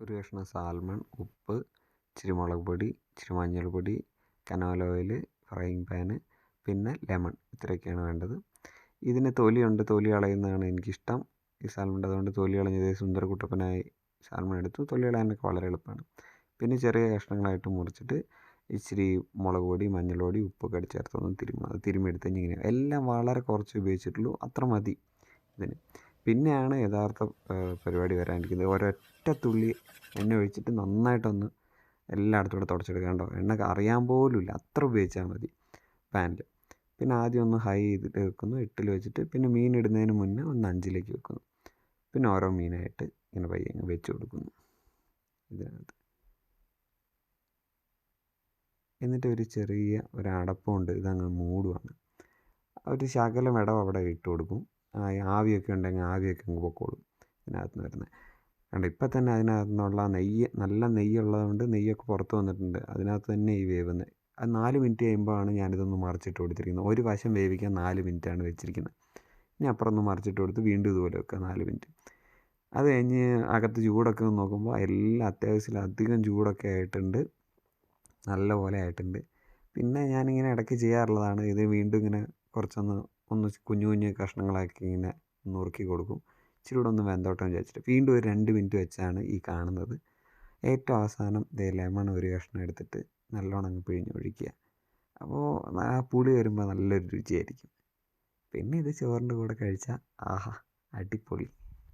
ഒരു കഷ്ണം സാൽമൺ ഉപ്പ് ഇച്ചിരി മുളക് പൊടി ഇച്ചിരി മഞ്ഞൾപ്പൊടി കനോല ഓയിൽ ഫ്രൈയിങ് പാന് പിന്നെ ലെമൺ ഇത്രയൊക്കെയാണ് വേണ്ടത്. ഇതിന് തൊലിയുണ്ട് തൊലി കളയുന്നതാണ് എനിക്കിഷ്ടം. ഈ സാൽമൺ അതുകൊണ്ട് തൊലി കളഞ്ഞ് സുന്ദരകുട്ടപ്പനായി സാൽമൺ എടുത്തു. തൊലി കളയാനൊക്കെ വളരെ എളുപ്പമാണ്. പിന്നെ ചെറിയ കഷ്ണങ്ങളായിട്ട് മുറിച്ചിട്ട് ഇച്ചിരി മുളക് പൊടി മഞ്ഞൾ പൊടി ഉപ്പൊക്കെ അടിച്ച് ചേർത്തൊന്ന് തിരുമ്മ അത് തിരുമ്മി എടുത്ത് കഴിഞ്ഞ് ഇങ്ങനെ എല്ലാം വളരെ കുറച്ച് ഉപയോഗിച്ചിട്ടുള്ളൂ. അത്ര മതി ഇതിന്. പിന്നെയാണ് യഥാർത്ഥ പരിപാടി വരാനിരിക്കുന്നത്. ഒരൊറ്റ തുള്ളി എണ്ണ ഒഴിച്ചിട്ട് നന്നായിട്ടൊന്ന് എല്ലായിടത്തും കൂടെ തുടച്ചെടുക്കാണ്ടോ എണ്ണ അറിയാൻ പോലും ഇല്ല അത്ര ഉപയോഗിച്ചാൽ മതി പാനിൽ പിന്നെ ആദ്യം ഒന്ന് ഹൈ ചെയ്തിട്ട് വെക്കുന്നു. എട്ടിൽ വെച്ചിട്ട് പിന്നെ മീൻ ഇടുന്നതിന് മുന്നേ ഒന്ന് അഞ്ചിലേക്ക് വെക്കുന്നു. പിന്നെ ഓരോ മീനായിട്ട് ഇങ്ങനെ പയ്യെ വെച്ച് കൊടുക്കുന്നു. ഇതിനകത്ത്. എന്നിട്ട് ഒരു ചെറിയ ഒരു അടപ്പമുണ്ട് ഇതങ്ങ് മൂടുവാണ്. ഒരു ശകലം ഇടവ് അവിടെ ഇട്ട് കൊടുക്കും. ആവിയൊക്കെ ഉണ്ടെങ്കിൽ ആവിയൊക്കെ അങ്ങ് പൊക്കോളും ഇതിനകത്ത് നിന്ന് വരുന്നത് കണ്ടോ ഇപ്പം തന്നെ അതിനകത്ത് നിന്നുള്ള നെയ്യ് നല്ല നെയ്യുള്ളതുകൊണ്ട് നെയ്യൊക്കെ പുറത്ത് വന്നിട്ടുണ്ട്. അതിനകത്ത് തന്നെ ഈ വേവുന്നത് അത് നാല് മിനിറ്റ് കഴിയുമ്പോഴാണ് ഞാനിതൊന്ന് മറിച്ചിട്ട് കൊടുത്തിരിക്കുന്നത്. ഒരു വശം വേവിക്കാൻ നാല് മിനിറ്റാണ് വെച്ചിരിക്കുന്നത്. ഇനി അപ്പുറം ഒന്ന് മറിച്ചിട്ട് കൊടുത്ത് വീണ്ടും ഇതുപോലെ വെക്കുക നാല് മിനിറ്റ്. അത് കഴിഞ്ഞ് അകത്ത് ചൂടൊക്കെ നോക്കുമ്പോൾ എല്ലാം അത്യാവശ്യം അത്യാവശ്യത്തിലധികം ചൂടൊക്കെ ആയിട്ടുണ്ട്. നല്ല പോലെ ആയിട്ടുണ്ട്. പിന്നെ ഞാനിങ്ങനെ ഇടയ്ക്ക് ചെയ്യാറുള്ളതാണ് ഇത് വീണ്ടും ഇങ്ങനെ കുറച്ചൊന്ന് ഒന്ന് കുഞ്ഞു കുഞ്ഞു കഷ്ണങ്ങളാക്കി ഇങ്ങനെ നുറുക്കി കൊടുക്കും. ഇച്ചിരി കൂടെ ഒന്ന് വെന്തോട്ടം വിചാരിച്ചിട്ട് വീണ്ടും ഒരു രണ്ട് മിനിറ്റ് വെച്ചാണ് ഈ കാണുന്നത്. ഏറ്റവും അവസാനം ദേ ലെമൺ ഒരു കഷ്ണം എടുത്തിട്ട് നല്ലോണം അങ്ങ് പിഴിഞ്ഞൊഴിക്കുക അപ്പോൾ ആ പുളി വരുമ്പോൾ നല്ലൊരു രുചിയായിരിക്കും. പിന്നെ ഇത് ചോറിന്റെ കൂടെ കഴിച്ചാൽ ആഹാ അടിപൊളി.